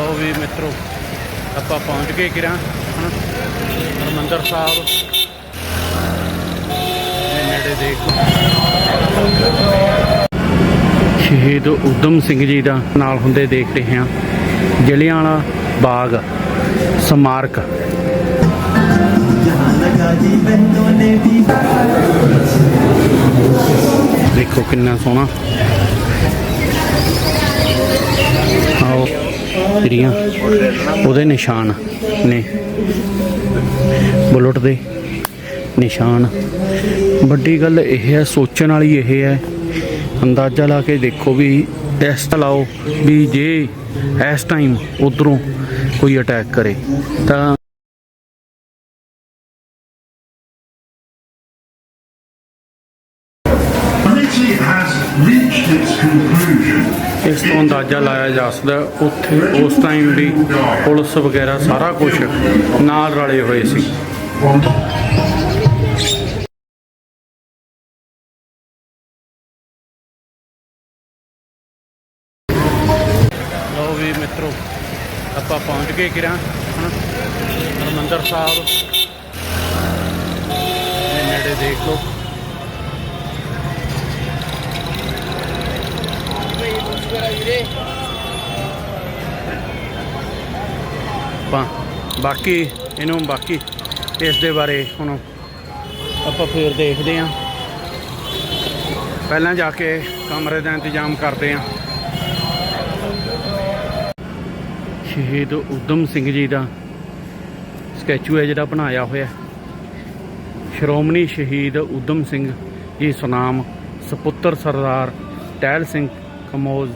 ਲੋ ਵੀ ਮਿੱਤਰੋ, ਆਪਾਂ ਪਹੁੰਚ ਗਏ ਕਿਰਾਂ ਹਰਮੰਦਰ ਸਾਹਿਬ। ਸ਼ਹੀਦ ਉਦਮ ਸਿੰਘ ਜੀ ਦਾ ਨਾਲ ਹੁੰਦੇ ਦੇਖਦੇ ਹਾਂ। ਜਲਿਆਣਾ ਬਾਗ, ਸਮਾਰਕ। ਦੇਖੋ ਕਿੰਨਾ ਸੋਹਣਾ। ਆਓ। ਜਿਹੜੀਆਂ ਉਹਦੇ ਨਿਸ਼ਾਨ ਨੇ। ਬੁਲਟ ਦੇ ਨਿਸ਼ਾਨ। ਵੱਡੀ ਗੱਲ ਇਹ ਹੈ, ਸੋਚਣ ਵਾਲੀ ਇਹ ਹੈ, ਅੰਦਾਜ਼ਾ ਲਾ ਕੇ ਦੇਖੋ ਵੀ ਟੈਸਟ ਲਾਓ ਵੀ ਜੇ ਇਸ ਟਾਈਮ ਉਧਰੋਂ ਕੋਈ ਅਟੈਕ ਕਰੇ, ਤਾਂ ਇਸ ਤੋਂ ਅੰਦਾਜ਼ਾ ਲਾਇਆ ਜਾ ਸਕਦਾ ਉੱਥੇ ਉਸ ਟਾਈਮ ਵੀ ਪੁਲਿਸ ਵਗੈਰਾ ਸਾਰਾ ਕੁਝ ਨਾਲ ਰਲੇ ਹੋਏ ਸੀ। ਲਓ ਵੀ ਮਿੱਤਰੋ, ਆਪਾਂ ਪਹੁੰਚ ਗਏ ਕਿਰਾਂ, ਹਨਾ? ਹਰਮੰਦਰ ਸਾਹਿਬ। ਇਹ ਨੇੜੇ ਦੇਖ ਲਓ। ਆਪਾਂ ਬਾਕੀ, ਇਹਨੂੰ ਬਾਕੀ ਇਸ ਦੇ ਬਾਰੇ ਹੁਣ ਆਪਾਂ ਫੇਰ ਦੇਖਦੇ ਹਾਂ। ਪਹਿਲਾਂ ਜਾ ਕੇ ਕਮਰੇ ਦਾ ਇੰਤਜ਼ਾਮ ਕਰਦੇ ਹਾਂ। ਸ਼ਹੀਦ ਉਦਮ ਸਿੰਘ ਜੀ ਦਾ ਸਕੈਚੂ ਹੈ ਜਿਹੜਾ ਬਣਾਇਆ ਹੋਇਆ ਸ਼੍ਰੋਮਣੀ ਸ਼ਹੀਦ ਉਦਮ ਸਿੰਘ ਜੀ ਸੁਨਾਮ, ਸਪੁੱਤਰ ਸਰਦਾਰ ਟਹਿਲ ਸਿੰਘ ਕਮੋਜ਼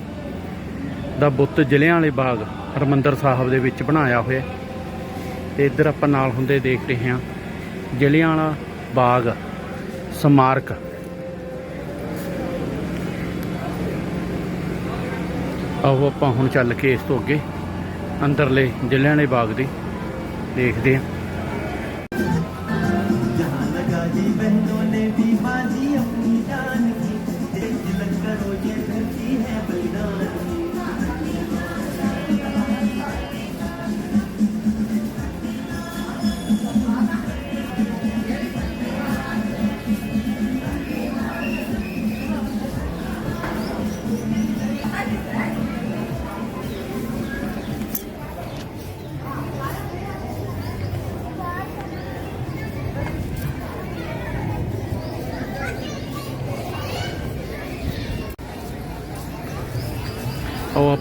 ਦਾ ਬੁੱਤ ਜ਼ਿਲ੍ਹਿਆਂ ਵਾਲੇ ਬਾਗ ਹਰਮੰਦਰ ਸਾਹਿਬ ਦੇ ਵਿੱਚ ਬਣਾਇਆ ਹੋਇਆ ਹੈ। ਤੇ ਇੱਧਰ ਆਪਾਂ ਨਾਲ ਹੁੰਦੇ ਦੇਖ ਰਹੇ ਹਾਂ, ਜ਼ਿਲ੍ਹਿਆਂ ਵਾਲਾ ਬਾਗ ਸਮਾਰਕ ਆਓ ਆਪਾਂ ਹੁਣ ਚੱਲ ਕੇ ਇਸ ਤੋਂ ਅੱਗੇ ਅੰਦਰਲੇ ਜ਼ਿਲ੍ਹਿਆਂ ਵਾਲੇ ਬਾਗ ਦੀ ਦੇਖਦੇ ਹਾਂ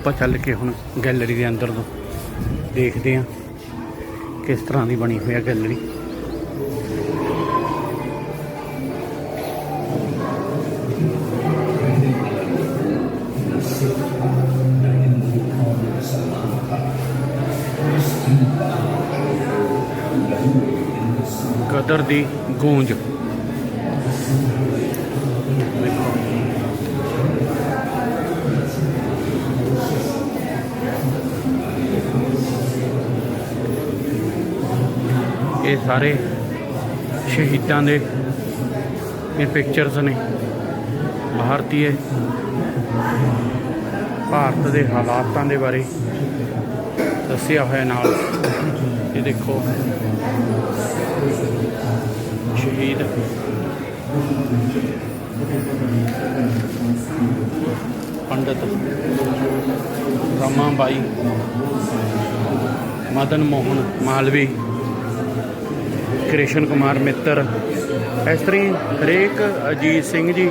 ਆਪਾਂ ਚੱਲ ਕੇ ਹੁਣ ਗੈਲਰੀ ਦੇ ਅੰਦਰ ਤੋਂ ਦੇਖਦੇ ਹਾਂ ਕਿਸ ਤਰ੍ਹਾਂ ਦੀ ਬਣੀ ਹੋਈ ਹੈ ਗੈਲਰੀ। ਗਦਰ ਦੀ ਗੂੰਜ। ਸਾਰੇ ਸ਼ਹੀਦਾਂ ਦੇ ਇਹ ਪਿਕਚਰਸ ਨੇ। ਭਾਰਤੀਏ, ਭਾਰਤ ਦੇ ਹਾਲਾਤਾਂ ਦੇ ਬਾਰੇ ਦੱਸਿਆ ਹੋਇਆ ਨਾਲ। ਇਹ ਦੇਖੋ, ਸ਼ਹੀਦ। ਪੰਡਤ ਰਮਾਬਾਈ, ਮਦਨ ਮੋਹਨ ਮਾਲਵੀ। ਕ੍ਰਿਸ਼ਨ ਕੁਮਾਰ ਮਿੱਤਰ। ਇਸ ਤਰ੍ਹਾਂ ਹਰੇਕ ਅਜੀਤ ਸਿੰਘ ਜੀ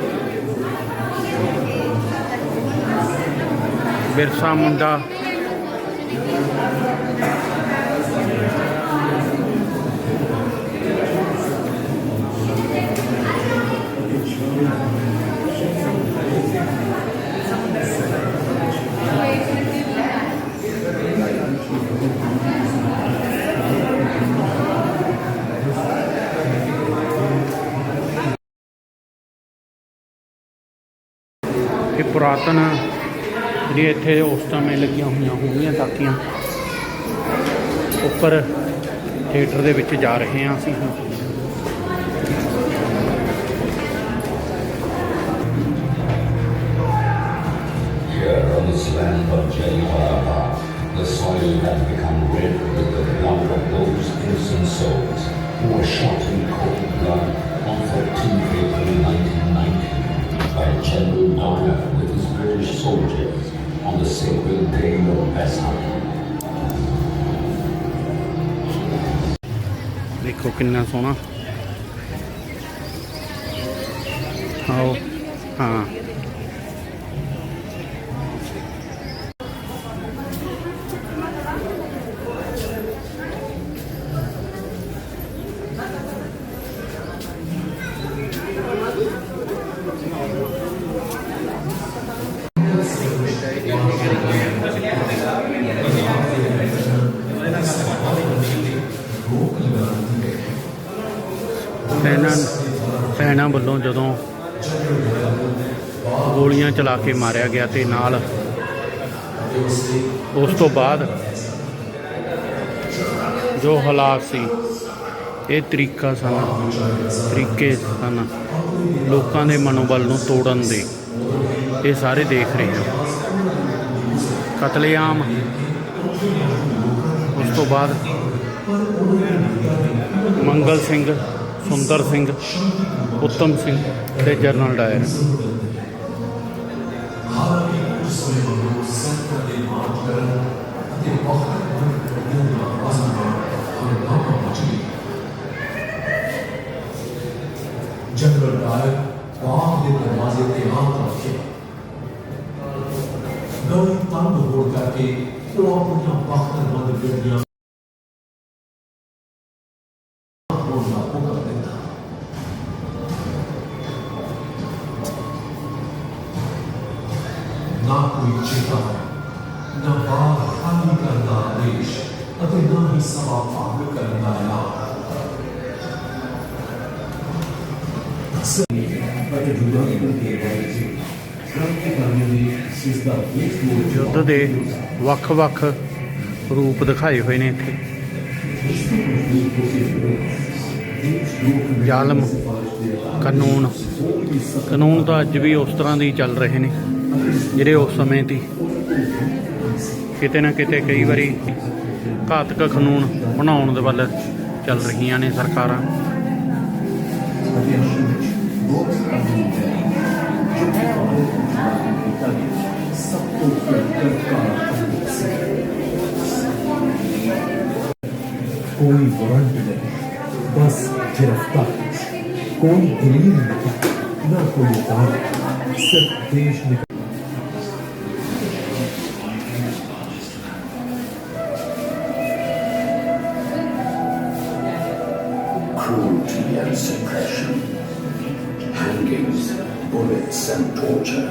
ਬਿਰਸਾ ਮੁੰਡਾ ਪੁਰਾਤਨ ਜਿਹੜੀ ਇੱਥੇ ਉਸ ਸਮੇਂ ਲੱਗੀਆਂ ਹੋਈਆਂ ਹੋਣਗੀਆਂ ਤਾਕੀਆਂ ਉੱਪਰ ਥੀਏਟਰ ਦੇ ਵਿੱਚ ਜਾ ਰਹੇ ਹਾਂ ਅਸੀਂ ਹੁਣ Here on this land of Jaliwala, the soil They had become red with the blood of those innocent souls who were shot in cold blood on 13 April 1990 by General Dyer with his British soldiers on the sacred day of Vesak. ਦੇਖੋ ਕਿੰਨਾ ਸੋਹਣਾ ਆਓ ਵੱਲੋਂ ਜਦੋਂ ਗੋਲੀਆਂ ਚਲਾ ਕੇ ਮਾਰਿਆ ਗਿਆ ਤੇ ਨਾਲ ਉਸ ਤੋਂ ਬਾਅਦ ਜੋ ਹਾਲਾਤ ਸੀ, ਇਹ ਤਰੀਕਾ ਸਨ, ਤਰੀਕੇ ਸਨ ਲੋਕਾਂ ਦੇ ਮਨੋਬਲ ਨੂੰ ਤੋੜਨ ਦੇ। ਇਹ ਸਾਰੇ ਦੇਖ ਰਹੇ ਹਾਂ। ਕਤਲੇਆਮ ਉਸ ਤੋਂ ਬਾਅਦ ਮੰਗਲ ਸਿੰਘ, ਸੁੰਦਰ ਸਿੰਘ ਉੱਤਮ ਸਿੰਘ ਤੇ ਜਰਨਲ ਡਾਇਰ ਜਨਰਲ ਡਾਇਰ ਬਾਗ ਦੇ ਦਰਵਾਜ਼ੇ ਤੇ ਆਮ ਰੱਖੇ ਗਵਰ ਤੰਗ ਹੋ ਕਰਕੇ ਉਹ ਆਪਣੀਆਂ ਬਖਤਰਬੰਦ ਗੱਡੀਆਂ ਯੁੱਧ ਦੇ ਵੱਖ-ਵੱਖ ਰੂਪ ਦਿਖਾਏ ਹੋਏ ਨੇ ਇੱਥੇ। ਜ਼ਾਲਮ, ਕਾਨੂੰਨ। ਕਾਨੂੰਨ ਤਾਂ ਅੱਜ ਵੀ ਉਸ ਤਰ੍ਹਾਂ ਦੇ ਚੱਲ ਰਹੇ ਨੇ, ਜਿਹੜੇ ਉਸ ਸਮੇਂ ਦੀ। ਕਿਤੇ ਨਾ ਕਿਤੇ ਕਈ ਵਾਰੀ ਘਾਤਕ ਕਾਨੂੰਨ ਬਣਾਉਣ ਦੇ ਵੱਲ ਚੱਲ ਰਹੀਆਂ ਨੇ ਸਰਕਾਰਾਂ। कोई वारंट नहीं बस गिरफ्तार कोई दलील नहीं ना कोई दावा सिर्फ देश निकल cruelty and suppression, hangings, bullets and torture,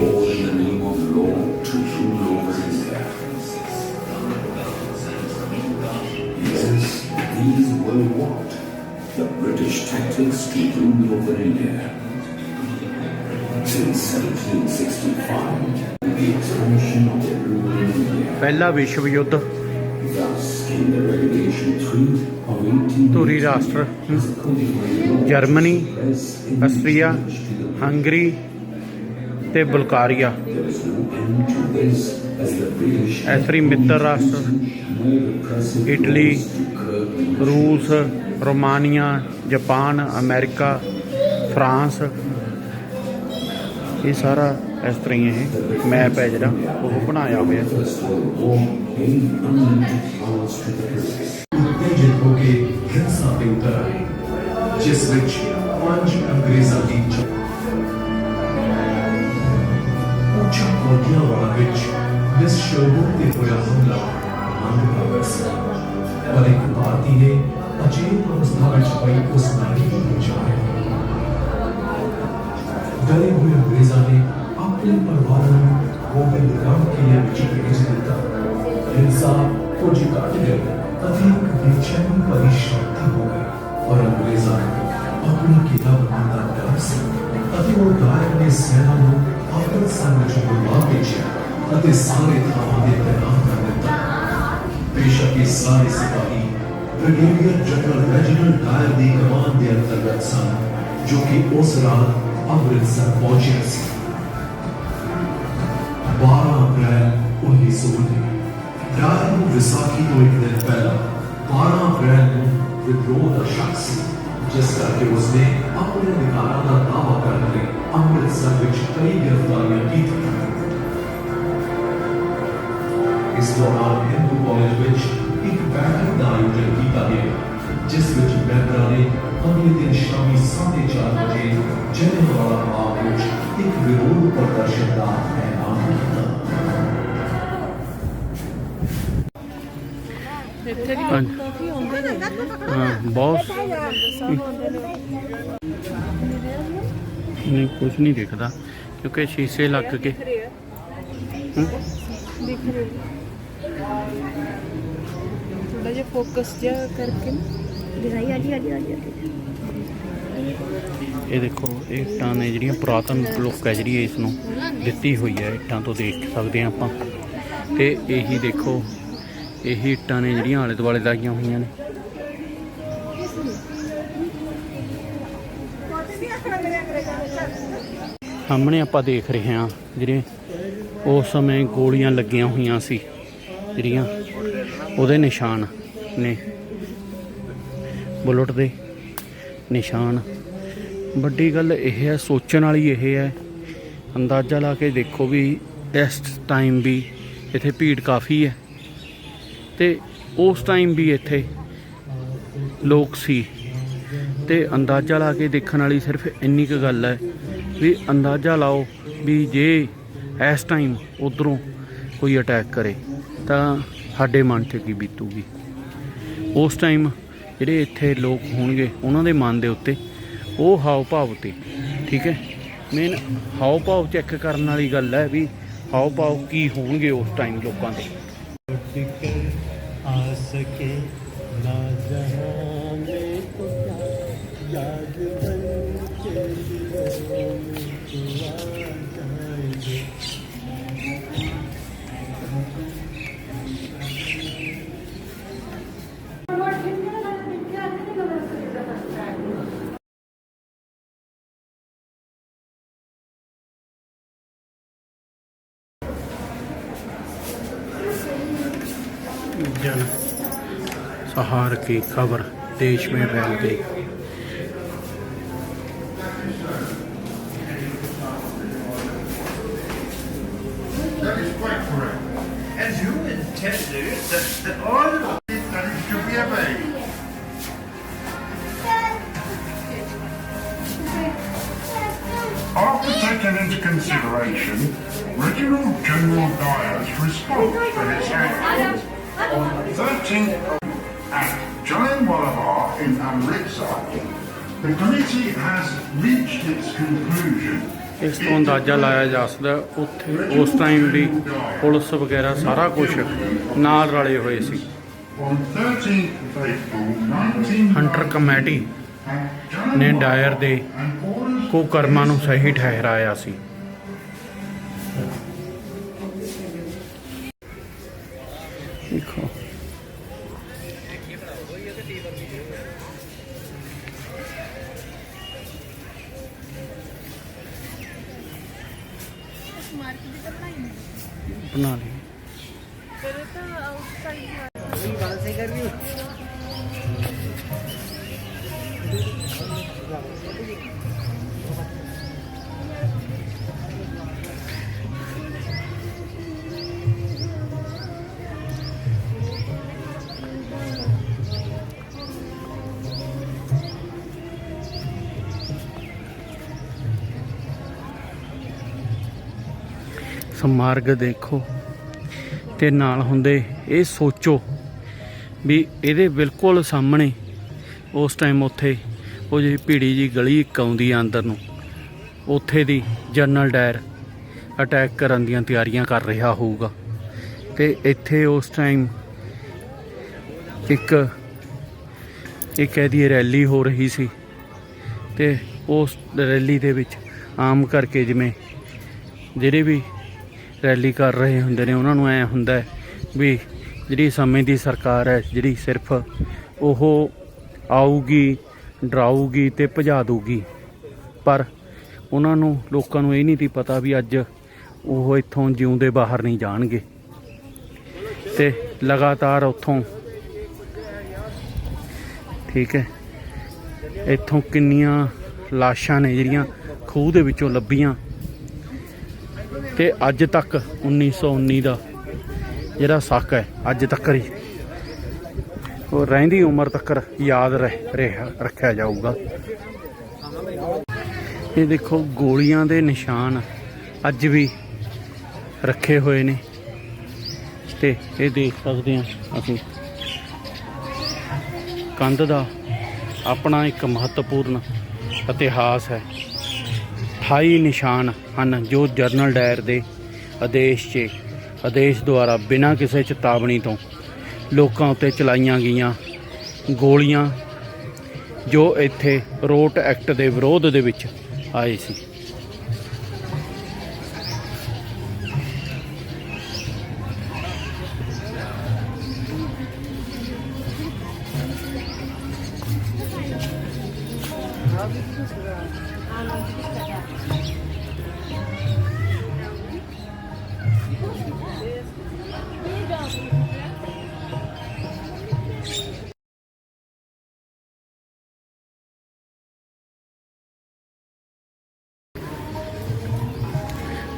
All in the name of law to rule over India. Yes, these were what? The British tactics to rule over India. Since 1765, the expansion of their rule in India. ਪਹਿਲਾ ਵਿਸ਼ਵ ਯੁੱਧ Thus came the Regulation 3 of 18 Dhuri ਰਾਸ਼ਟਰ Germany Austria Hungary ਤੇ Bulgaria ਐਸਰੀ ਮਿੱਤਰ ਰਾਸ਼ਟਰ, Italy, ਰੂਸ, Romania, Japan, America, France, ਇਹ ਸਾਰਾ ਇਸ ਤਰ੍ਹਾਂ ਹੀ ਇਹ ਮੈਪ ਹੈ ਜਿਹੜਾ ਉਹ ਬਣਾਇਆ ਹੋਇਆ। ਜਿਸ ਵਿੱਚ ਪੰਜ ਅੰਗਰੇਜ਼ਾਂ ਦੀ ਚ- ਉੱਚਾ ਕੋਠਿਆਂ ਵਾਲਾ ਵਿੱਚ ਜਿਸ ਸ਼ੋਭੂ ਤੇ ਹੋਇਆ ਹਮਲਾ ਮੰਦਭਾਗਾ ਸੀ ਪਰ ਇੱਕ ਭਾਰਤੀ ਨੇ ਅਚੇਤ ਅਵਸਥਾ ਵਿੱਚ ਪਈ ਉਸ ਨਾਰੀ ਨੂੰ ਬਚਾਇਆ ਡਰੇ ਹੋਏ ਅੰਗਰੇਜ਼ਾਂ ਨੇ ਆਪਣੇ ਪਰਿਵਾਰਾਂ ਨੂੰ ਗੋਬਿੰਦ ਰਾਮ ਕਿਲੇ ਅਤੇ ਸਾਰੇ ਥਾਵਾਂ ਦੇ ਤੈਨਾਤ ਕਰ ਦਿੱਤਾ ਬੇਸ਼ੱਕ ਇਹ ਸਾਰੇ ਸਿਪਾਹੀ ਬ੍ਰਿਗੇਡੀਅਰ ਜਨਰਲ ਰੈਜੀਨਲ ਡਾਇਰ ਦੀ ਕਮਾਨ ਦੇ ਅੰਤਰਗਤ ਸਨ ਜੋ ਕਿ ਉਸ ਰਾਤ ਅੰਮ੍ਰਿਤਸਰ ਪਹੁੰਚਿਆ ਸੀ 12 ਅਪ੍ਰੈਲ 1919 ਪਿਆਰੇ ਨੂੰ ਵਿਸਾਖੀ ਤੋਂ ਇੱਕ ਦਿਨ ਪਹਿਲਾਂ 12 ਅਪ੍ਰੈਲ ਨੂੰ ਵਿਦਰੋਹ ਦਾ ਸ਼ੱਕ ਸੀ ਜਿਸ ਕਰਕੇ ਉਸਨੇ ਆਪਣੇ ਅਧਿਕਾਰਾਂ ਦਾ ਦਾਅਵਾ ਕਰਨ ਲਈ ਅੰਮ੍ਰਿਤਸਰ ਵਿੱਚ ਕਈ ਗ੍ਰਿਫਤਾਰੀਆਂ ਕੀਤੀਆਂ ਇਸ ਦੌਰਾਨ ਹਿੰਦੂ ਕਾਲਜ ਵਿੱਚ ਇੱਕ ਬੈਠਕ ਦਾ ਆਯੋਜਨ ਕੀਤਾ ਗਿਆ ਜਿਸ ਵਿੱਚ ਮੈਂਬਰਾਂ ਨੇ ਅਗਲੇ ਦਿਨ ਸ਼ਾਮੀ 4:30 ਵਜੇ ਬਾਗ ਵਿੱਚ ਇੱਕ ਵਿਰੋਧ ਪ੍ਰਦਰਸ਼ਨ ਦਾ ਐਲਾਨ ਕੀਤਾ। ਇੱਥੇ ਵੀ ਹਾਂਜੀ। ਕਾਫੀ ਆਉਂਦੇ ਨੇ। ਹਾਂ ਬਹੁਤ। ਸਭ ਆਉਂਦੇ ਨੇ ਨਹੀਂ ਕੁਝ ਨਹੀਂ ਦਿਖਦਾ ਕਿਉਂਕਿ ਸ਼ੀਸ਼ੇ ਲੱਗ ਕੇ। ਹਮ? ਦਿਖ ਰਹੇ ਜਿਹਾ ਫੋਕਸ ਜਿਹਾ ਕਰਕੇ ਦਿਖਾਈ ਆਲੀ ਆਲੀ ਆਲੀ ਇਹ ਦੇਖੋ ਇਹ ਇੱਟਾਂ ਨੇ ਜਿਹੜੀਆਂ ਪੁਰਾਤਨ ਲੋਕ ਹੈ ਜਿਹੜੀ ਇਸ ਨੂੰ ਦਿੱਤੀ ਹੋਈ ਹੈ ਇੱਟਾਂ ਤੋਂ ਦੇਖ ਸਕਦੇ ਹਾਂ ਆਪਾਂ। ਤੇ ਇਹੀ ਦੇਖੋ ਇਹੀ ਇੱਟਾਂ ਨੇ ਜਿਹੜੀਆਂ ਆਲੇ ਦੁਆਲੇ ਲਾਈਆਂ ਹੋਈਆਂ ਨੇ। ਸਾਹਮਣੇ ਆਪਾਂ ਦੇਖ ਰਹੇ ਹਾਂ ਜਿਹੜੇ ਉਸ ਸਮੇਂ ਗੋਲੀਆਂ ਲੱਗੀਆਂ ਹੋਈਆਂ ਸੀ ਜਿਹੜੀਆਂ ਉਹਦੇ ਨਿਸ਼ਾਨ। ਨੇ। ਬੁਲਟ ਦੇ ਨਿਸ਼ਾਨ। ਵੱਡੀ ਗੱਲ ਇਹ ਹੈ, ਸੋਚਣ ਵਾਲੀ ਇਹ ਹੈ, ਅੰਦਾਜ਼ਾ ਲਾ ਕੇ ਦੇਖੋ ਵੀ ਇਸ ਟਾਈਮ ਵੀ ਇੱਥੇ ਭੀੜ ਕਾਫੀ ਹੈ ਤੇ ਉਸ ਟਾਈਮ ਵੀ ਇੱਥੇ ਲੋਕ ਸੀ ਤੇ ਅੰਦਾਜ਼ਾ ਲਾ ਕੇ ਦੇਖਣ ਵਾਲੀ ਸਿਰਫ ਇੰਨੀ ਕੁ ਗੱਲ ਹੈ ਵੀ ਅੰਦਾਜ਼ਾ ਲਾਓ ਵੀ ਜੇ ਇਸ ਟਾਈਮ ਉਧਰੋਂ ਕੋਈ ਅਟੈਕ ਕਰੇ ਤਾਂ ਸਾਡੇ ਮਨ 'ਚ ਕੀ ਬੀਤੂਗੀ। ਉਸ ਟਾਈਮ ਜਿਹੜੇ ਇੱਥੇ ਲੋਕ ਹੋਣਗੇ, ਉਹਨਾਂ ਦੇ ਮਨ ਦੇ ਉੱਤੇ ਉਹ ਹਾਵ ਭਾਵ ਤੇ, ਠੀਕ ਹੈ? ਮੇਨ ਹਾਵ ਭਾਵ ਚੈੱਕ ਕਰਨ ਵਾਲੀ ਗੱਲ ਹੈ ਵੀ ਹਾਵ ਭਾਵ ਕੀ ਹੋਣਗੇ ਉਸ ਟਾਈਮ ਲੋਕਾਂ ਦੇ। ਆ ਨਾ ਜਹਾਂ ਮੇ ਤੁਝਾ ਯਾਦ जन सहार की खबर देश में फैल गई in Amritsar, the committee has reached its conclusion ਇਸ ਤੋਂ ਅੰਦਾਜ਼ਾ ਲਾਇਆ ਜਾ ਸਕਦਾ ਉੱਥੇ ਉਸ ਟਾਈਮ ਵੀ ਪੁਲਿਸ ਵਗੈਰਾ ਸਾਰਾ ਕੁਝ ਨਾਲ ਰਲੇ ਹੋਏ ਸੀ on 13th of April 19 Hunter committee ਨੇ ਡਾਇਰ ਦੇ orders ਕੁਕਰਮਾਂ ਨੂੰ ਸਹੀ ਠਹਿਰਾਇਆ ਸੀ ਬਣਾ ਲਈ। ਸਮਾਰਗ ਦੇਖੋ ਤੇ ਨਾਲ ਹੁੰਦੇ ਇਹ ਸੋਚੋ ਵੀ ਇਹਦੇ ਬਿਲਕੁਲ ਸਾਹਮਣੇ ਉਸ ਟਾਈਮ ਉੱਥੇ ਉਹ ਜਿਹੜੀ ਭੀੜੀ ਜੀ ਗਲੀ ਇੱਕ ਆਉਂਦੀ ਆ ਅੰਦਰ ਨੂੰ, ਉੱਥੇ ਦੀ ਜਨਰਲ ਡਾਇਰ ਅਟੈਕ ਕਰਨ ਦੀਆਂ ਤਿਆਰੀਆਂ ਕਰ ਰਿਹਾ ਹੋਊਗਾ। ਤੇ ਇੱਥੇ ਉਸ ਟਾਈਮ ਇੱਕ ਇੱਕ ਇਹਦੀ ਰੈਲੀ ਹੋ ਰਹੀ ਸੀ ਤੇ ਉਸ ਰੈਲੀ ਦੇ ਵਿੱਚ ਆਮ ਕਰਕੇ ਜਿਵੇਂ ਜਿਹੜੇ ਵੀ ਰੈਲੀ ਕਰ ਰਹੇ ਹੁੰਦੇ ਨੇ, ਉਹਨਾਂ ਨੂੰ ਐ ਹੁੰਦਾ ਵੀ ਜਿਹੜੀ ਸਮੇਂ ਦੀ ਸਰਕਾਰ ਹੈ, ਜਿਹੜੀ ਸਿਰਫ ਉਹ ਆਊਗੀ, ਡਰਾਊਗੀ ਤੇ ਭਜਾ ਦੂਗੀ ਪਰ ਉਹਨਾਂ ਨੂੰ, ਲੋਕਾਂ ਨੂੰ ਇਹ ਨਹੀਂ ਤੀ ਪਤਾ ਵੀ ਅੱਜ ਉਹ ਇੱਥੋਂ ਜਿਉਂਦੇ ਬਾਹਰ ਨਹੀਂ ਜਾਣਗੇ। ਤੇ ਲਗਾਤਾਰ ਉੱਥੋਂ ਠੀਕ ਹੈ, ਇੱਥੋਂ ਕਿੰਨੀਆਂ ਲਾਸ਼ਾਂ ਨੇ ਜਿਹੜੀਆਂ ਖੂਹ ਦੇ ਵਿੱਚੋਂ ਲੱਭੀਆਂ। ਤੇ ਅੱਜ ਤੱਕ 1919 ਦਾ ਜਿਹੜਾ ਸ਼ੱਕ ਹੈ, ਅੱਜ ਤੱਕ ਹੀ ਉਹ ਰਹਿੰਦੀ ਉਮਰ ਤੱਕ ਯਾਦ ਰਹਿ, ਰਿਹਾ, ਰੱਖਿਆ ਜਾਊਗਾ। ਇਹ ਦੇਖੋ, ਗੋਲੀਆਂ ਦੇ ਨਿਸ਼ਾਨ ਅੱਜ ਵੀ ਰੱਖੇ ਹੋਏ ਨੇ। ਤੇ ਇਹ ਦੇਖ ਸਕਦੇ ਹਾਂ ਅਸੀਂ। ਕੰਧ ਦਾ ਆਪਣਾ ਇੱਕ ਮਹੱਤਵਪੂਰਨ ਇਤਿਹਾਸ ਹੈ। 28 ਨਿਸ਼ਾਨ ਹਨ ਜੋ ਜਰਨਲ ਡਾਇਰ ਦੇ ਆਦੇਸ਼ 'ਚ, ਆਦੇਸ਼ ਦੁਆਰਾ ਬਿਨਾਂ ਕਿਸੇ ਚੇਤਾਵਨੀ ਤੋਂ ਲੋਕਾਂ ਉੱਤੇ ਚਲਾਈਆਂ ਗਈਆਂ ਗੋਲੀਆਂ ਜੋ ਇੱਥੇ ਰੋਟ ਐਕਟ ਦੇ ਵਿਰੋਧ ਦੇ ਵਿੱਚ ਆਏ ਸੀ।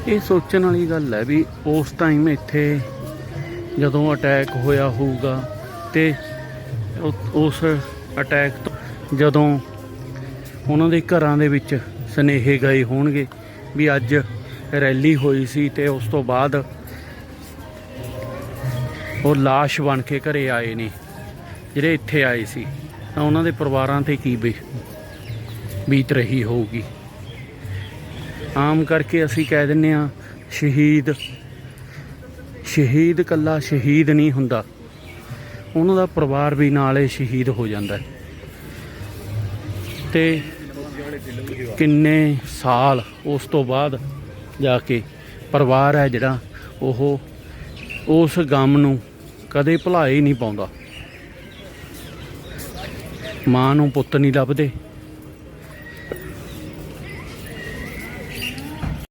ਇਹ ਸੋਚਣ ਵਾਲੀ ਗੱਲ ਹੈ ਵੀ ਉਸ ਟਾਈਮ ਇੱਥੇ ਜਦੋਂ ਅਟੈਕ ਹੋਇਆ ਹੋਊਗਾ ਤੇ ਉਸ ਅਟੈਕ ਤੋਂ ਜਦੋਂ ਉਹਨਾਂ ਦੇ ਘਰਾਂ ਦੇ ਵਿੱਚ ਸਨੇਹੇ ਗਏ ਹੋਣਗੇ ਵੀ ਅੱਜ ਰੈਲੀ ਹੋਈ ਸੀ ਤੇ ਉਸ ਤੋਂ ਬਾਅਦ ਉਹ লাশ ਬਣ ਕੇ ਘਰੇ ਆਏ ਨੇ, ਜਿਹੜੇ ਇੱਥੇ ਆਏ ਸੀ। ਤਾਂ ਉਹਨਾਂ ਦੇ ਪਰਿਵਾਰਾਂ ਤੇ ਕੀ ਬੀ- ਬੀਤ ਰਹੀ ਹੋਊਗੀ। ਆਮ ਕਰਕੇ ਅਸੀਂ ਕਹਿ ਦਿੰਨੇ ਆ ਸ਼ਹੀਦ। ਸ਼ਹੀਦ ਕੱਲਾ ਸ਼ਹੀਦ ਨਹੀਂ ਹੁੰਦਾ। ਉਹਨਾਂ ਦਾ ਪਰਿਵਾਰ ਵੀ ਨਾਲੇ ਸ਼ਹੀਦ ਹੋ ਜਾਂਦਾ ਹੈ। ਤੇ ਕਿੰਨੇ ਸਾਲ ਉਸ ਤੋਂ ਬਾਅਦ ਜਾ ਕੇ ਪਰਿਵਾਰ ਹੈ ਜਿਹੜਾ, ਉਹ ਉਸ ਗਮ ਨੂੰ ਕਦੇ ਭੁਲਾ ਹੀ ਨਹੀਂ ਪਾਉਂਦਾ। ਮਾਂ ਨੂੰ ਪੁੱਤ ਨਹੀਂ ਲੱਭਦੇ।